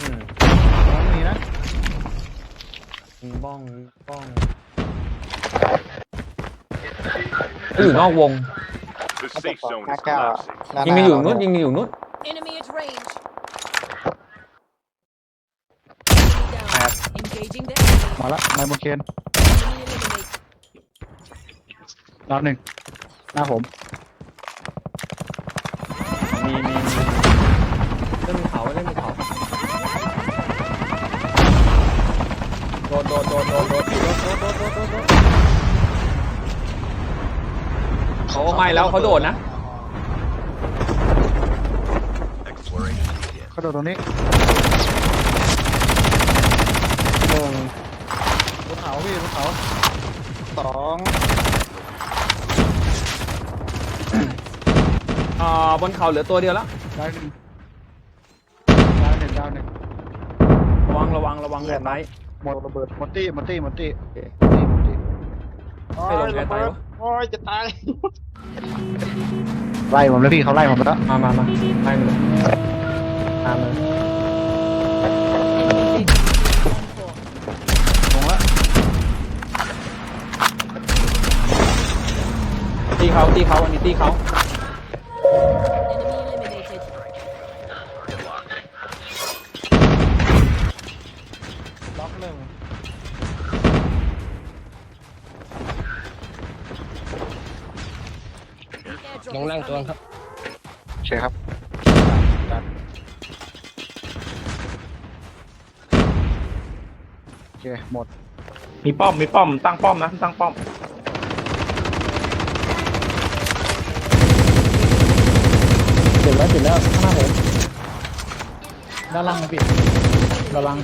อืมบ้องมีนะยิงบ้องยิงบ้องก็อยู่นอกวง The safe zone is collapsing. ยิงกันอยู่นู้นยิงกันอยู่นู้น Enemy at range. Enemy down. Engaging the enemy. มาละนายมนเคน Enemy eliminated. รอบหนึ่งหน้าผม โดดโดดโดดโดดโดดโดดโดดโดดโดดโดดโดดเขาไม่แล้วเขาโดดนะ Exploration begin. เขาโดดตรงนี้หนึ่งบนเขาพี่บนเขาสองอ่าบนเขาเหลือตัวเดียวแล้วดาวหนึ่งดาวหนึ่งดาวหนึ่งระวังระวังระวังแบบไหน หมดระเบิดหมดตี้หมดตี้หมดตี้โอเคตี้หมดตี้ให้ลงแกตายวะโอ้ยจะตายไล่ผมแล้วพี่เขาไล่ผมแล้วมามามาไล่มันเลยตามมันลงแล้วตีเขาตีเขาอันนี้ตีเขา ลง is ล่างตัว coming. ครับใช่ครับดันโอเคหมดมีป้อม มีป้อม ตั้งป้อมนะ ตั้งป้อม เสร็จแล้วเสร็จแล้วข้างหน้าผมด้านล่างนะพี่ระวัง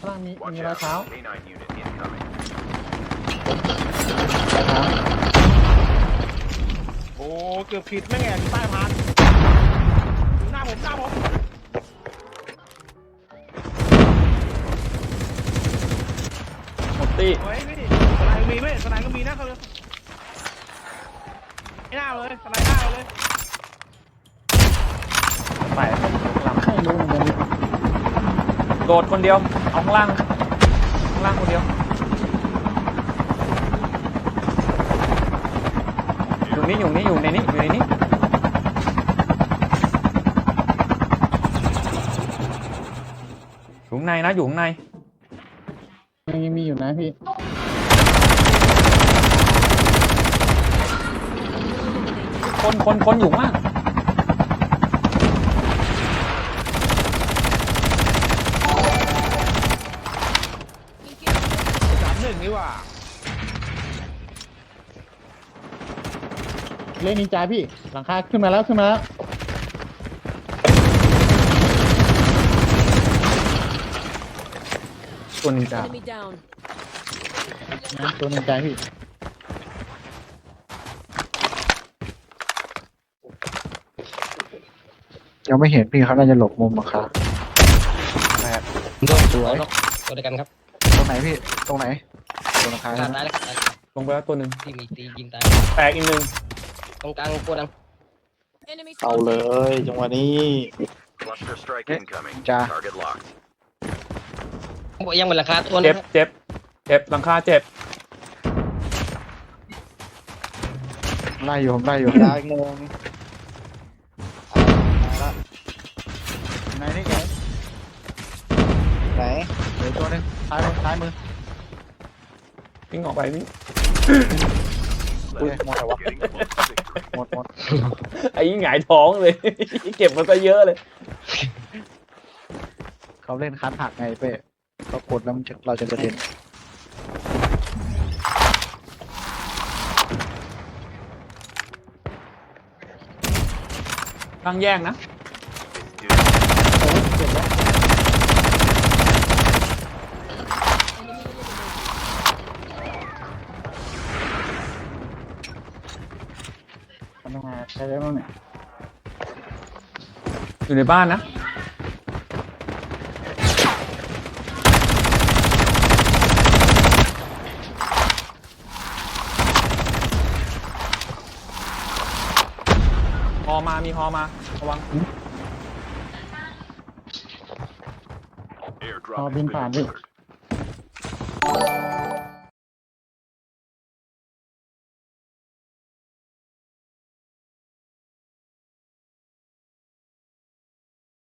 ข้างล่างมี Watch มีรอยเท้า out. K9 unit incoming. รอยเท้าโอ้เกือบผิดไม่แง่อยู่ใต้พานอยู่หน้าผมหน้าผมหมดตีเฮ้ยพี่สไนก็มีเว้ยสไนก็มีนะเขาเลยไม่น่าเลยสไนหน้าเราเลย ไปลไม่รู้เหมือนกันำ โดดคนเดียวเอาข้างล่างข้างล่างคนเดียวอยู่นี่อยู่นี่อยู่ในนี้อยู่ในนี้อยู่ข้างในนะอยู่ข้างในยังมีอยู่นะพี่ คนคนคนอยู่ข้างล่าง สามหนึ่งนี่หว่า เล่นนินจาพี่ หลังคาขึ้นมาแล้วขึ้นมาแล้วตัวนินจา Enemy down. นะตัวนินจาพี่ ยังไม่เห็นพี่เขาน่าจะหลบมุมหรอครับโดนตัวล็อกตัวเดียวกันครับตรงไหนพี่ ตรงไหนตรงหลังคาตายตายแล้วครับตายแล้วลงไปแล้วตัวหนึ่งที่มีตียิงตายแตกอีกหนึ่ง ตรงกลางโกดัง Enemy เอาเล spotted. ยจังหวะนี้ Cluster strike Eh, incoming. ja. Target locked. บอกยังบนราคาตัวเจ็นะบครับเจ็บเจ็บหลังคาเจ็บไล่อยู่ผมไล่อยู่ดาวอีกหนึ่งไหนนี่ไงไหนเดี๋ยวตัวหนึงซ้ายมือซ้ายมือ วิ่งออกไปวิ่งอุ้ย Let's หมดแล้ววะ getting close to victory. หมดหมดไอ้หงายท้องเลย เก็บมาซะเยอะเลย เขาเล่นคันหักไงเป้เรากดแล้วมันจะเราจะกระเด็นตั้งแยกนะ อยู่ในบ้านนะ ฮอมา มีฮอมา ระวัง Airdrop has been Robin Patrick. delivered.